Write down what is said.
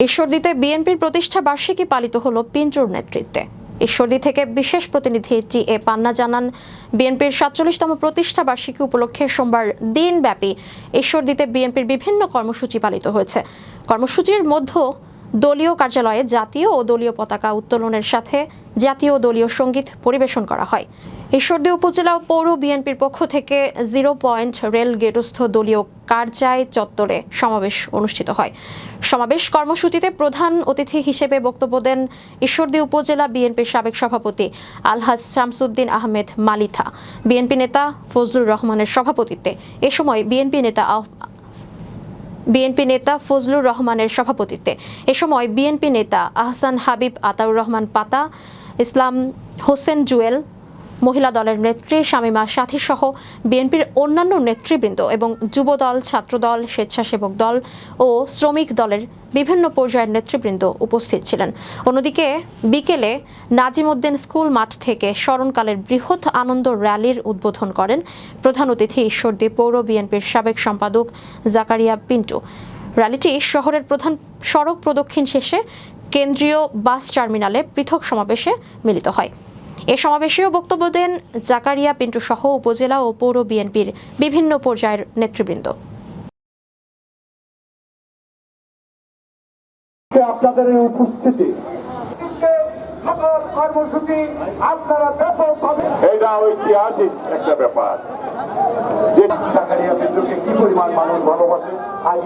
ঈশ্বরদীতে বিএনপির প্রতিষ্ঠা বার্ষিকী পালিত হল পিন্টুর নেতৃত্বে। ঈশ্বরদী থেকে বিশেষ প্রতিনিধি টি এ পান্না জানান, বিএনপির সাতচল্লিশতম প্রতিষ্ঠা বার্ষিকী উপলক্ষে সোমবার দিনব্যাপী ঈশ্বরদীতে বিএনপির বিভিন্ন কর্মসূচি পালিত হয়েছে। কর্মসূচির মধ্যে দলীয় কার্যালয়ে জাতীয় ও দলীয় পতাকা উত্তোলনের সাথে জাতীয় দলীয় সংগীত পরিবেশন করা হয়। ঈশ্বরদী উপজেলা ও পৌর বিএনপির পক্ষ থেকে জিরো পয়েন্ট রেল গেটস্থ দলীয় কার্যায় চত্বরে সমাবেশ অনুষ্ঠিত হয়। সমাবেশ কর্মসূচিতে প্রধান অতিথি হিসেবে বক্তব্য দেন ঈশ্বরদী উপজেলা বিএনপির সাবেক সভাপতি আলহাজ শামসুদ্দিন আহমেদ মালিথা। বিএনপি নেতা ফজলুর রহমানের সভাপতিত্বে এ সময় বিএনপি নেতা বিএনপি নেতা ফজলুর রহমানের সভাপতিত্বে। এ সময় বিএনপি নেতা আহসান হাবিব, আতাউর রহমান পাতা, ইসলাম হোসেন জুয়েল মহিলা দলের নেত্রী শামীমা সাথী সহ বিএনপির অন্যান্য নেতৃবৃন্দ এবং যুবদল, ছাত্রদল, স্বেচ্ছাসেবক দল ও শ্রমিক দলের বিভিন্ন পর্যায়ের নেতৃবৃন্দ উপস্থিত ছিলেন। অন্যদিকে বিকেলে নাজিমউদ্দিন স্কুল মাঠ থেকে স্মরণকালের বৃহৎ আনন্দ র্যালির উদ্বোধন করেন প্রধান অতিথি ঈশ্বরদী পৌর বিএনপির সাবেক সম্পাদক জাকারিয়া পিন্টু। র্যালিটি শহরের প্রধান সড়ক প্রদক্ষিণ শেষে কেন্দ্রীয় বাস টার্মিনালে পৃথক সমাবেশে মিলিত হয়। এ সমাবেশেও বক্তব্য দেন জাকারিয়া পিন্টু সহ উপজেলা ও পৌর বিএনপির বিভিন্ন পর্যায়ের নেতৃবৃন্দ। আপনাদের এই উপস্থিতি কর্মসূচি আপনারা ব্যাপকভাবে এটা ঐতিহাসিক একটা ব্যাপার। যে কি পরিমাণ মানুষ ভালোবাসে আজ